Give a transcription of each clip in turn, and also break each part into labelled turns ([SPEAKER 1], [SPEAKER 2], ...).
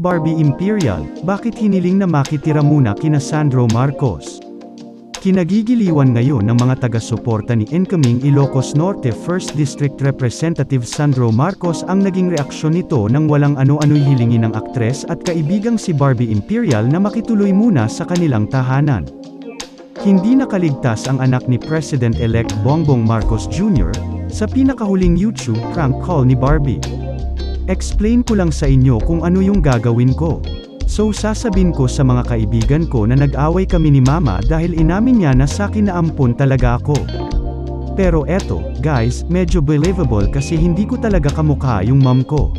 [SPEAKER 1] Barbie Imperial, bakit hiniling na makitira muna kina Sandro Marcos? Kinagigiliwan ngayon ng mga taga-suporta ni incoming Ilocos Norte 1st District Representative Sandro Marcos ang naging reaksyon nito nang walang ano-ano'y hilingin ng aktres at kaibigang si Barbie Imperial na makituloy muna sa kanilang tahanan. Hindi nakaligtas ang anak ni President-elect Bongbong Marcos Jr. sa pinakahuling YouTube prank call ni Barbie. Explain ko lang sa inyo kung ano yung gagawin ko. So sasabin ko sa mga kaibigan ko na nag-away kami ni mama dahil inamin niya na sakin na ampon talaga ako. Pero eto, guys, medyo believable kasi hindi ko talaga kamukha yung mom ko.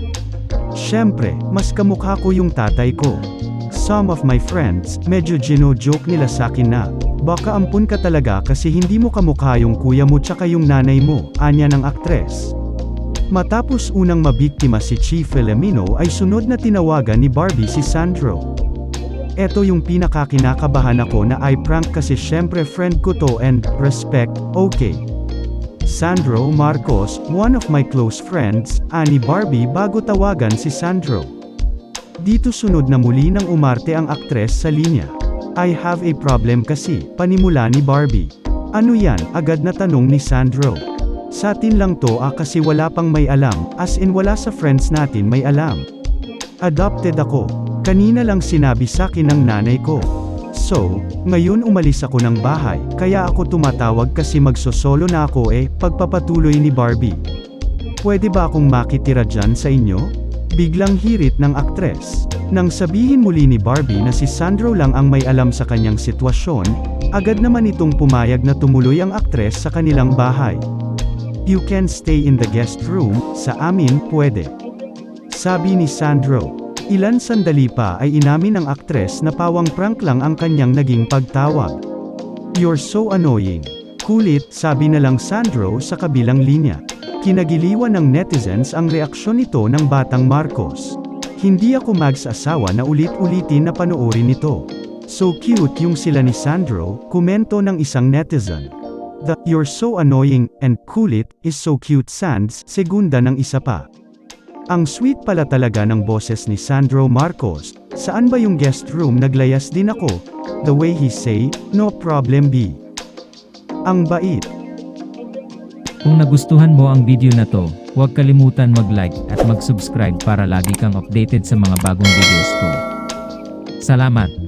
[SPEAKER 1] Siyempre, mas kamukha ko yung tatay ko. Some of my friends, medyo gino-joke nila sakin na, baka ampun ka talaga kasi hindi mo kamukha yung kuya mo tsaka yung nanay mo, anya ng aktres. Matapos unang mabiktima si Chief Filomeno ay sunod na tinawagan ni Barbie si Sandro. Eto yung pinakakinakabahan ako na I prank kasi syempre friend ko to and, respect, okay. Sandro Marcos, one of my close friends, ani Barbie bago tawagan si Sandro. Dito sunod na muli nang umarte ang aktres sa linya. I have a problem kasi, panimula ni Barbie. Ano yan, agad na tanong ni Sandro. Sa atin lang to ah kasi wala pang may alam, as in wala sa friends natin may alam. Adopted ako. Kanina lang sinabi sa akin ng nanay ko. So, ngayon umalis ako ng bahay, kaya ako tumatawag kasi magsosolo na ako eh, pagpapatuloy ni Barbie. Pwede ba akong makitira dyan sa inyo? Biglang hirit ng aktres. Nang sabihin muli ni Barbie na si Sandro lang ang may alam sa kanyang sitwasyon, agad naman itong pumayag na tumuloy ang aktres sa kanilang bahay. You can stay in the guest room, sa amin, pwede. Sabi ni Sandro. Ilan sandali pa ay inamin ng aktres na pawang prank lang ang kanyang naging pagtawag. You're so annoying. Kulit, sabi na lang Sandro sa kabilang linya. Kinagiliwan ng netizens ang reaksyon nito ng batang Marcos. Hindi ako mags-asawa na ulit-ulitin na panoorin ito. So cute yung sila ni Sandro, komento ng isang netizen. The "You're so annoying" and "Kulit" is so cute sands, segunda ng isa pa. Ang sweet pala talaga ng boses ni Sandro Marcos. Saan ba yung guest room naglayas din ako? The way he say, no problem B. Ang bait.
[SPEAKER 2] Kung nagustuhan mo ang video na to, huwag kalimutan mag-like at mag-subscribe para lagi kang updated sa mga bagong videos ko. Salamat!